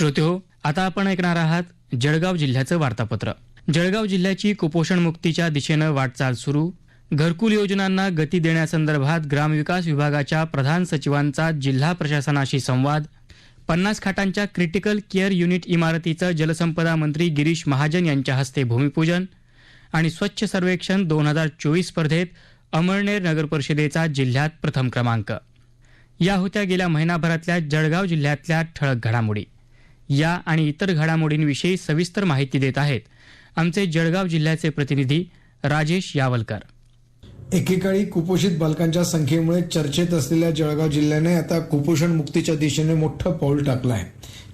श्रोते हो आता आपण ऐकणार आहात जळगाव जिल्ह्याचं वार्तापत्र. जळगाव जिल्ह्याची कुपोषण मुक्तीच्या दिशेनं वाटचाल सुरू. घरकुल योजनांना गती देण्यासंदर्भात ग्रामविकास विभागाच्या प्रधान सचिवांचा जिल्हा प्रशासनाशी संवाद. पन्नास खाटांच्या क्रिटिकल केअर युनिट इमारतीचं जलसंपदा मंत्री गिरीश महाजन यांच्या हस्ते भूमिपूजन. आणि स्वच्छ सर्वेक्षण दोन हजार चोवीस स्पर्धेत अमळनेर नगर परिषदेचा जिल्ह्यात प्रथम क्रमांक. या होत्या गेल्या महिनाभरातल्या जळगाव जिल्ह्यातल्या ठळक घडामोडी. या आणि इतर घडामोडींविषयी सविस्तर माहिती देत आहेत. आमचे जळगाव जिल्ह्याचे प्रतिनिधी राजेश यावलकर. एकेकाळी कुपोषित बालकांच्या संख्येमुळे चर्चेत असलेल्या जळगाव जिल्ह्याने आता कुपोषण मुक्तीच्या दिशेने मोठं पाऊल टाकलं आहे.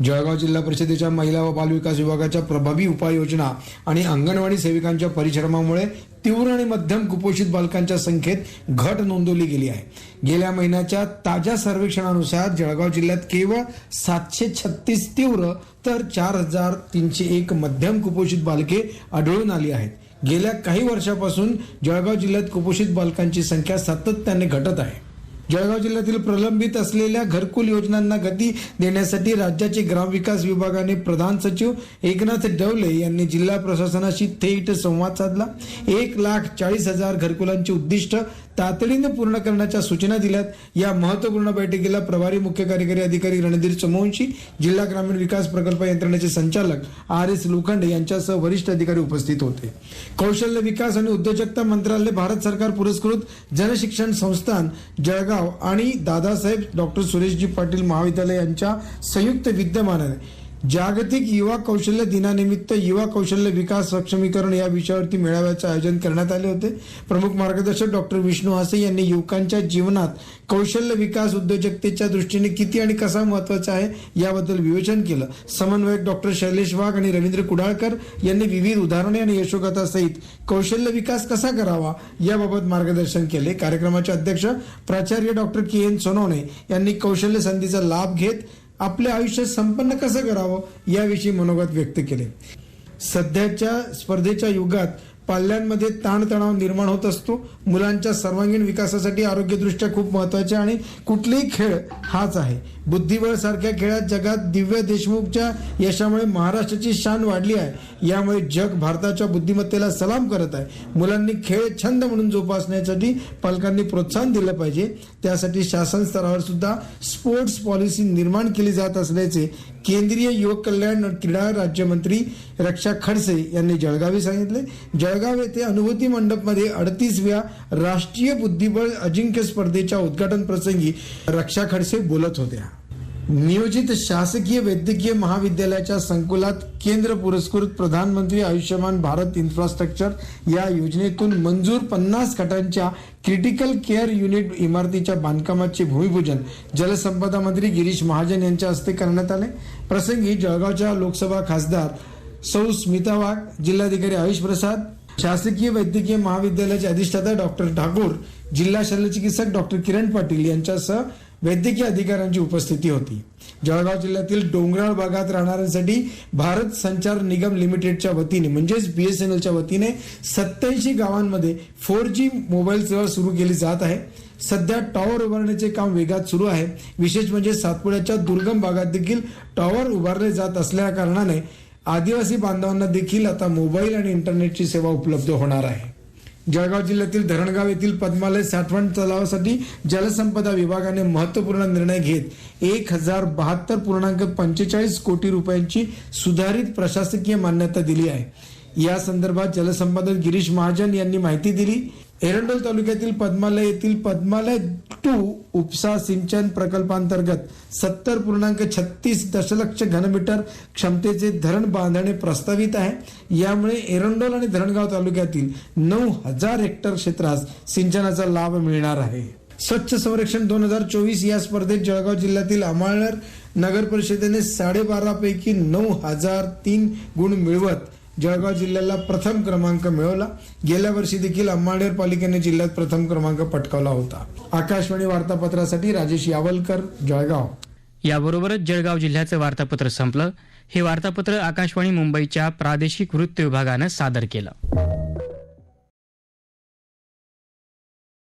जळगाव जिल्हा परिषदेच्या महिला व बालविकास विभागाच्या प्रभावी उपाययोजना आणि अंगणवाडी सेविकांच्या परिश्रमामुळे तीव्र आणि मध्यम कुपोषित बालकांच्या संख्येत घट नोंदवली गेली आहे. गेल्या महिन्याच्या ताज्या सर्वेक्षणानुसार जळगाव जिल्ह्यात केवळ सातशे छत्तीस तीव्र तर चार हजार तीनशे एक मध्यम कुपोषित बालके आढळून आली आहेत. गेल्या काही वर्षापासून जळगाव जिल्ह्यात कुपोषित बालकांची संख्या सातत्याने घटत आहे. जळगाव जिल्ह्यातील प्रलंबित असलेल्या घरकुल योजनांना गती देण्यासाठी राज्याचे ग्रामविकास विभागाने प्रधान सचिव एकनाथ डवले यांनी जिल्हा प्रशासनाशी थेट संवाद साधला. एक लाख चाळीस हजार घरकुलांचे उद्दिष्ट तातडीने पूर्ण करण्याच्या सूचना दिल्यात. या महत्त्वपूर्ण बैठकीला प्रभारी मुख्य कार्यकारी अधिकारी रणधीर चमोंशी जिल्हा ग्रामीण विकास प्रकल्प यंत्रणेचे संचालक आर एस लोखंडे यांच्यासह वरिष्ठ अधिकारी उपस्थित होते. कौशल्य विकास आणि उद्योजकता मंत्रालय भारत सरकार पुरस्कृत जनशिक्षण संस्थान जळगाव. आणि दादासाहेब डॉक्टर सुरेशजी पाटील महाविद्यालय यांच्या संयुक्त विद्यमानाने. जागतिक युवा कौशल्य दिनानिमित्त युवा कौशल्य विकास सक्षमीकरण या विषयावरती मेळाव्याचे आयोजन करण्यात आले होते. प्रमुख मार्गदर्शक डॉक्टर विष्णू हासे यांनी युवकांच्या जीवनात कौशल्य विकास उद्योजकतेच्या दृष्टीने किती आणि कसा महत्त्वाचा आहे याबद्दल विवेचन केलं. समन्वयक डॉक्टर शैलेश वाघ आणि रवींद्र कुडाळकर यांनी विविध उदाहरणे आणि यशोगाथासहित कौशल्य विकास कसा करावा याबाबत मार्गदर्शन केले. कार्यक्रमाचे अध्यक्ष प्राचार्य डॉक्टर के एन सोनवणे यांनी कौशल्य संधीचा लाभ घेत आपले आयुष्य संपन्न कसं करावं याविषयी मनोगत व्यक्त केले. सध्याच्या स्पर्धेच्या युगात पाल्यांमध्ये ताणतणाव निर्माण होत असतो. मुलांच्या सर्वांगीण विकासासाठी आरोग्यदृष्ट्या खूप महत्त्वाचे आणि कुठलेही खेळ हाच आहे. बुद्धिबळ सारख्या खेळात जगात दिव्य देशमुखच्या यशामुळे महाराष्ट्राची शान वाढली आहे. यामुळे जग भारताच्या बुद्धिमत्तेला सलाम करत आहे. मुलांनी खेळ छंद म्हणून जोपासण्यासाठी पालकांनी प्रोत्साहन दिलं पाहिजे. त्यासाठी शासन स्तरावर सुद्धा स्पोर्ट्स पॉलिसी निर्माण केली जात असल्याचे केंद्रीय युवक कल्याण क्रीडा राज्यमंत्री रक्षा खडसे यांनी जळगावी सांगितले. जळगाव येथे अनुभूती मंडपमध्ये अडतीसव्या राष्ट्रीय बुद्धिबळ अजिंक्य स्पर्धेच्या उद्घाटन प्रसंगी रक्षा खडसे बोलत होत्या. नियोजित शासकीय वैद्यकीय महाविद्यालयाच्या संकुलात केंद्र पुरस्कृत प्रधानमंत्री आयुष्यमान भारत इन्फ्रास्ट्रक्चर या योजनेतून मंजूर पन्नास खाटांच्या क्रिटिकल केअर युनिट इमारतीच्या बांधकामाचे भूमिपूजन जलसंपदा मंत्री गिरीश महाजन यांच्या हस्ते करण्यात आले. प्रसंगी जळगावच्या लोकसभा खासदार सौ स्मिता वाघ जिल्हाधिकारी आयुष प्रसाद शासकीय वैद्यकीय महाविद्यालयाचे अधिष्ठाता डॉक्टर ठाकूर जिल्हा शल्यचिकित्सक डॉक्टर किरण पाटील यांच्यासह वैद्यकीय अधिकाऱ्यांची उपस्थिती होती. जळगाव जिल्ह्यातील डोंगराळ भागात राहणाऱ्यांसाठी भारत संचार निगम लिमिटेडच्या वतीने म्हणजेच बीएसएनएलच्या वतीने सत्याऐंशी गावांमध्ये फोर जी मोबाईल सेवा सुरू केली जात आहे. सध्या टॉवर उभारण्याचे काम वेगात सुरू आहे. विशेष म्हणजे सातपुड्याच्या दुर्गम भागात देखील टॉवर उभारले जात असल्या कारणाने आदिवासी बांधवांना देखील आता मोबाईल आणि इंटरनेटची सेवा उपलब्ध होणार आहे. जळगाव जिल्ह्यातील धरणगाव येथील पद्मालय साठवण तलावासाठी जलसंपदा विभागाने महत्त्वपूर्ण निर्णय घेत एक हजार बहात्तर पूर्णांक पंचेचाळीस कोटी रुपयांची सुधारित प्रशासकीय मान्यता दिली आहे. या संदर्भात जलसंपादक गिरीश महाजन यांनी माहिती दिली. एरंडोल तालुक्यातील पद्मालय येथील पद्मालय टू उपसा सिंचन प्रकल्पांतर्गत सत्तर पूर्णांक छत्तीस दशलक्ष घनमीटर क्षमतेचे धरण बांधणे प्रस्तावित आहे. यामुळे एरंडोल आणि धरणगाव तालुक्यातील नऊ हजार हेक्टर क्षेत्रास सिंचनाचा लाभ मिळणार आहे. स्वच्छ संरक्षण दोन हजार चोवीस या स्पर्धेत जळगाव जिल्ह्यातील अमाळनेर नगर परिषदेने साडेबारा पैकी नऊ हजार तीन गुण मिळवत जळगाव जिल्ह्याला प्रथम क्रमांक मिळवला. गेल्या वर्षी देखील अंबानेर पालिकेने जिल्ह्यात प्रथम क्रमांक पटकावला होता. आकाशवाणी वार्तापत्रासाठी राजेश यावलकर जळगाव. याबरोबरच जळगाव जिल्ह्याचं वार्तापत्र संपलं. हे वार्तापत्र आकाशवाणी मुंबईच्या प्रादेशिक वृत्त विभागानं सादर केलं.